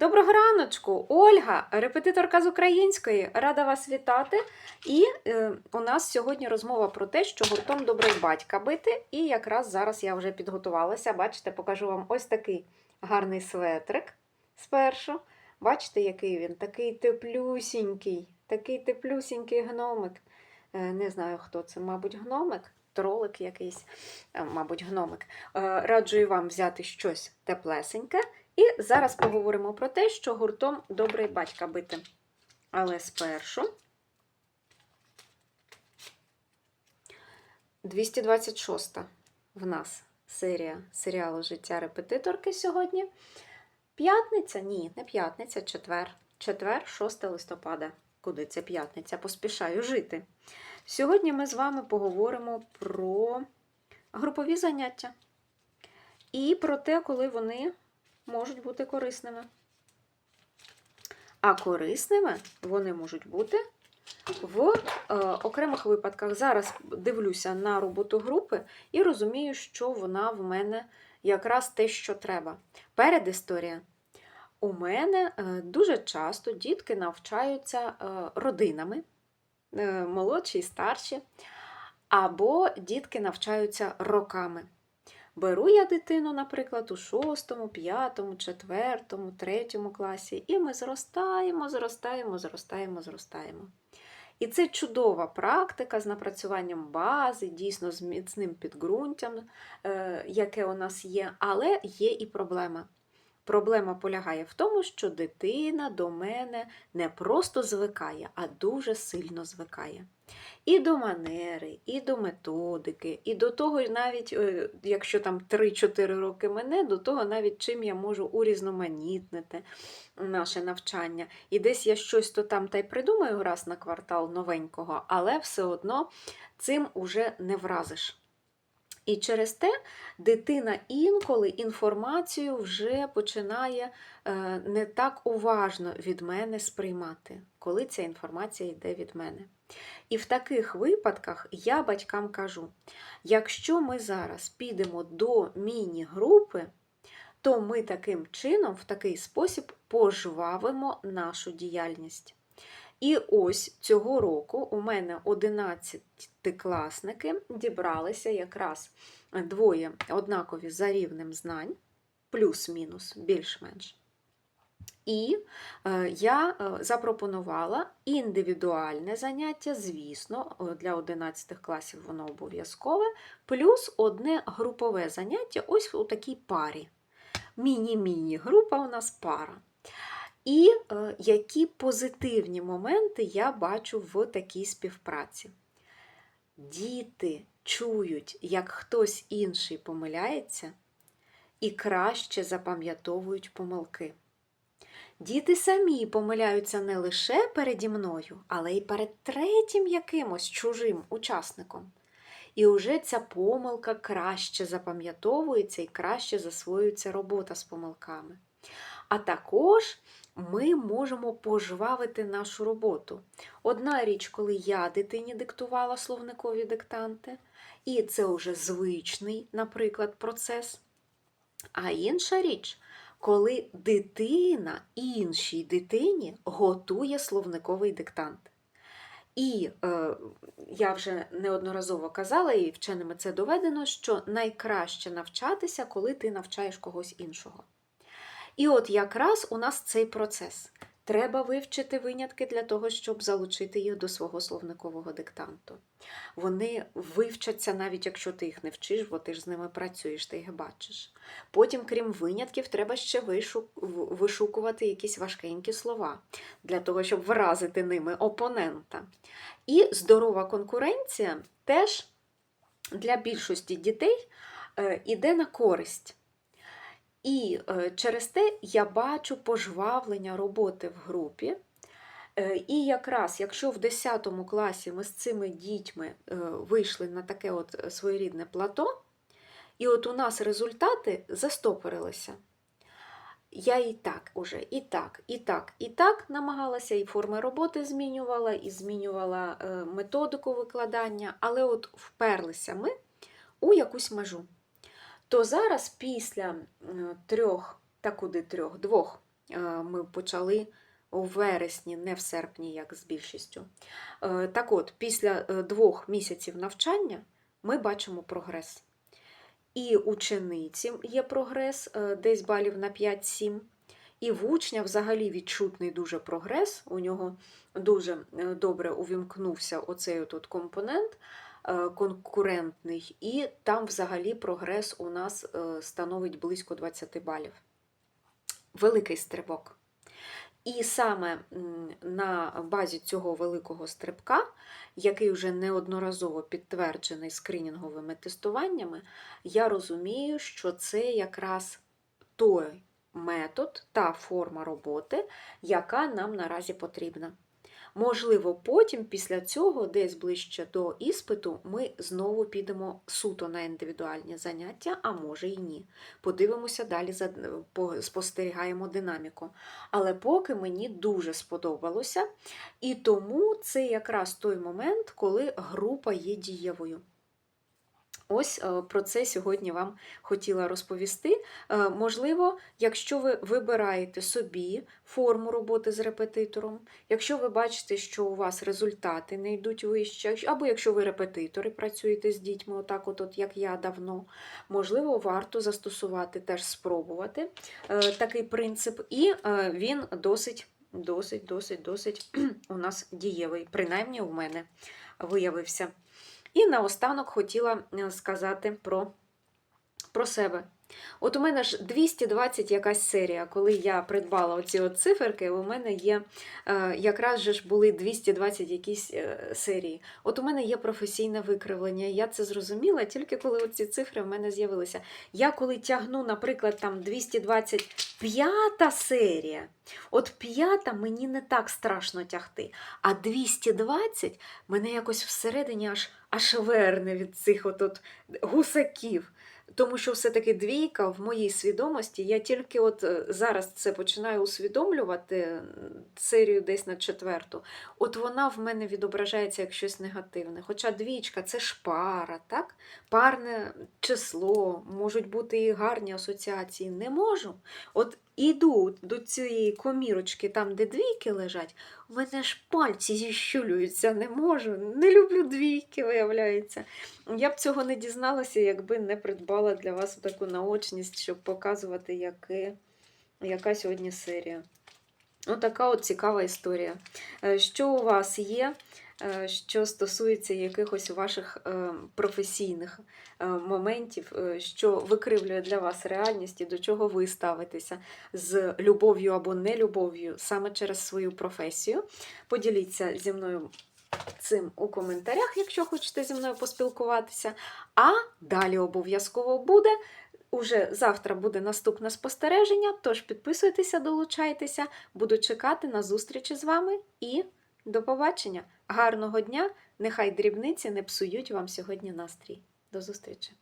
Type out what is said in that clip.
Доброго раночку, Ольга, репетиторка з української. Рада вас вітати. І е, у нас сьогодні розмова про те, що гуртом добрий батька бити. І якраз зараз я вже підготувалася. Бачите, покажу вам ось такий гарний светрик спершу. Бачите, який він? Такий теплюсінький, такий теплюсінький гномик. Е, не знаю, хто це, мабуть, гномик. Тролик якийсь, е, мабуть, гномик. Е, Раджую вам взяти щось теплесеньке. І зараз поговоримо про те, що гуртом добрий батька бити. Але спершу 226 в нас серія серіалу Життя репетиторки сьогодні. П'ятниця? Ні, не п'ятниця, четвер. Четвер, 6 листопада. Куди це п'ятниця? Поспішаю жити. Сьогодні ми з вами поговоримо про групові заняття і про те, коли вони можуть бути корисними. А корисними вони можуть бути в е, окремих випадках. Зараз дивлюся на роботу групи і розумію, що вона в мене якраз те, що треба. Передісторія. У мене е, дуже часто дітки навчаються е, родинами, е, молодші і старші, або дітки навчаються роками. Беру я дитину, наприклад, у 6, 5, 4, 3 класі, і ми зростаємо, зростаємо, зростаємо, зростаємо. І це чудова практика з напрацюванням бази, дійсно з міцним підґрунтям, е, яке у нас є, але є і проблема. Проблема полягає в тому, що дитина до мене не просто звикає, а дуже сильно звикає. І до манери, і до методики, і до того, навіть, е, якщо там 3-4 роки мене, до того навіть чим я можу урізноманітнити наше навчання. І десь я щось то там та й придумаю раз на квартал новенького, але все одно цим уже не вразиш. І через те дитина інколи інформацію вже починає е, не так уважно від мене сприймати, коли ця інформація йде від мене. І в таких випадках я батькам кажу: якщо ми зараз підемо до міні-групи, то ми таким чином, в такий спосіб, пожвавимо нашу діяльність. І ось цього року у мене 11-класники дібралися якраз двоє однакові за рівнем знань, плюс-мінус, більш-менш. І е, я е, запропонувала індивідуальне заняття, звісно, е, для 11 класів воно обов'язкове, плюс одне групове заняття ось у такій парі. Міні-міні група у нас пара. І е, які позитивні моменти я бачу в такій співпраці. Діти чують, як хтось інший помиляється, і краще запам'ятовують помилки. Діти самі помиляються не лише переді мною, але й перед третім якимось чужим учасником. І уже ця помилка краще запам'ятовується і краще засвоюється робота з помилками. А також ми можемо пожвавити нашу роботу. Одна річ, коли я дитині диктувала словникові диктанти, і це вже звичний, наприклад, процес. А інша річ, коли дитина іншій дитині готує словниковий диктант. І е, я вже неодноразово казала, і вченими це доведено, що найкраще навчатися, коли ти навчаєш когось іншого. І от якраз у нас цей процес. Треба вивчити винятки для того, щоб залучити їх до свого словникового диктанту. Вони вивчаться, навіть якщо ти їх не вчиш, бо ти ж з ними працюєш, ти їх бачиш. Потім, крім винятків, треба ще вишукувати якісь важкенькі слова для того, щоб вразити ними опонента. І здорова конкуренція теж для більшості дітей йде на користь. І е, через те я бачу пожвавлення роботи в групі. Е, І якраз, якщо в 10 класі ми з цими дітьми е, вийшли на таке от своєрідне плато, і от у нас результати застопорилися. Я і так уже, і так, і так, і так намагалася, і форми роботи змінювала, і змінювала методику викладання, але от вперлися ми у якусь межу то зараз після трьох, та куди трьох, двох Е, Ми почали у вересні, не в серпні, як з більшістю. Е, Так от, після е, двох місяців навчання ми бачимо прогрес. І учениці є прогрес десь балів на 5-7. І в учня взагалі відчутний дуже прогрес. У нього дуже добре увімкнувся оцей тут компонент конкурентний, і там взагалі прогрес у нас е, становить близько 20 балів. Великий стрибок. І саме на базі цього великого стрибка, який вже неодноразово підтверджений скринінговими тестуваннями, я розумію, що це якраз той метод та форма роботи, яка нам наразі потрібна. Можливо, потім, після цього, десь ближче до іспиту, ми знову підемо суто на індивідуальні заняття, а може і ні. Подивимося далі, спостерігаємо динаміку. Але поки мені дуже сподобалося, і тому це якраз той момент, коли група є дієвою. Ось е, про це сьогодні вам хотіла розповісти. Е, Можливо, якщо ви вибираєте собі форму роботи з репетитором, якщо ви бачите, що у вас результати не йдуть вище, або якщо ви репетитори працюєте з дітьми, отак, от, от як я давно, можливо, варто застосувати теж спробувати е, такий принцип, і він досить, досить, досить, досить у нас дієвий, принаймні у мене виявився. І наостанок хотіла е, сказати про, про себе. От у мене ж 220 якась серія, коли я придбала оці от циферки, у мене є е, якраз же ж були 220 якісь е, серії. От у мене є професійне викривлення. Я це зрозуміла тільки коли оці цифри в мене з'явилися. Я коли тягну, наприклад, там 225 серія, от п'ята мені не так страшно тягти. А 220 мене якось всередині аж аж верне від цих от гусаків. Тому що все-таки двійка в моїй свідомості, я тільки от е, зараз це починаю усвідомлювати серію десь на четверту. От вона в мене відображається як щось негативне. Хоча двічка це ж пара, так? парне число, можуть бути і гарні асоціації. Не можу. От іду до цієї комірочки, там, де двійки лежать, у мене ж пальці зіщулюються, не можу. Не люблю двійки, виявляється. Я б цього не дізналася, якби не придбала для вас таку наочність, щоб показувати, яке, яка сьогодні серія. Отака от цікава історія. Е, Що у вас є, що стосується якихось ваших е, професійних е, моментів, е, що викривлює для вас реальність і до чого ви ставитеся з любов'ю або нелюбов'ю саме через свою професію? Поділіться зі мною цим у коментарях, якщо хочете зі мною поспілкуватися. А далі обов'язково буде. Уже завтра буде наступне спостереження, тож підписуйтеся, долучайтеся, буду чекати на зустрічі з вами і до побачення. Гарного дня! Нехай дрібниці не псують вам сьогодні настрій. До зустрічі!